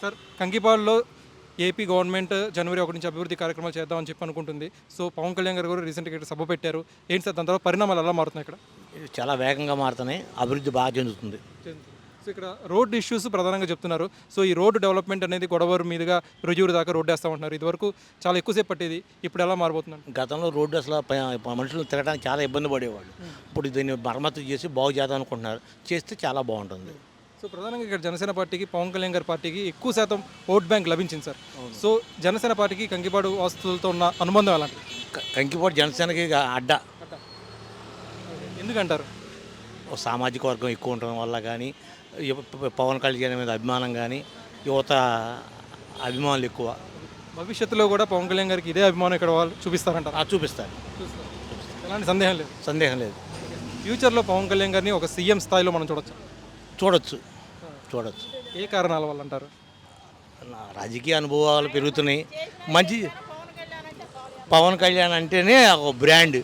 Sir కంకిపాడులో AP government జనవరి ఒకటి నుంచి అభివృద్ధి కార్యక్రమాలు చేద్దామని చెప్పి అనుకుంటుంది. సో పవన్ కళ్యాణ్ గారు కూడా రీసెంట్గా ఇక్కడ సభ పెట్టారు. ఏంటి సార్ దాని తర్వాత పరిణామాలు ఎలా మారుతున్నాయి ఇక్కడ? చాలా వేగంగా మారుతున్నాయి. అభివృద్ధి బాగా చెందుతుంది. సో ఇక్కడ రోడ్ ఇష్యూస్ ప్రధానంగా చెప్తున్నారు. సో ఈ రోడ్డు డెవలప్మెంట్ అనేది గొడవరు మీదుగా రుజువురు దాకా రోడ్డు వేస్తామంటున్నారు ఇదివరకు చాలా ఎక్కువసేపు పట్టేది. ఇప్పుడు ఎలా మారబోతుందండి గతంలో రోడ్డు అసలు మనుషులు తిరగడానికి చాలా ఇబ్బంది పడేవాళ్ళు. ఇప్పుడు దీన్ని మరమ్మతు చేసి బాగు చేద్దాం అనుకుంటున్నారు. చేస్తే చాలా బాగుంటుంది. సో ప్రధానంగా ఇక్కడ జనసేన పార్టీకి పవన్ కళ్యాణ్ గారి పార్టీకి ఎక్కువ శాతం ఓట్ బ్యాంక్ లభించింది సార్. సో జనసేన పార్టీకి కంకిపాడు వాస్తులతో ఉన్న అనుబంధం క- కంకిపాడు జనసేనకి అడ్డ. ఎందుకంటారు? సామాజిక వర్గం ఎక్కువ ఉండడం వల్ల కానీ పవన్ కళ్యాణ్ మీద అభిమానం కానీ యువత అభిమానులు ఎక్కువ. భవిష్యత్తులో కూడా పవన్ కళ్యాణ్ గారికి ఇదే అభిమానం ఇక్కడ వాళ్ళు చూపిస్తారంటారు? ఆ చూపిస్తారు. ఎలాంటి సందేహం లేదు. సందేహం లేదు. ఫ్యూచర్లో పవన్ కళ్యాణ్ గారిని ఒక సీఎం స్థాయిలో మనం చూడొచ్చు? చూడొచ్చు. చూడొచ్చు. ఏ కారణాల వల్ల అంటారు? నా రాజకీయ అనుభవాలు పెరుగుతున్నాయి. మంచి పవన్ కళ్యాణ్ అంటేనే ఒక బ్రాండ్.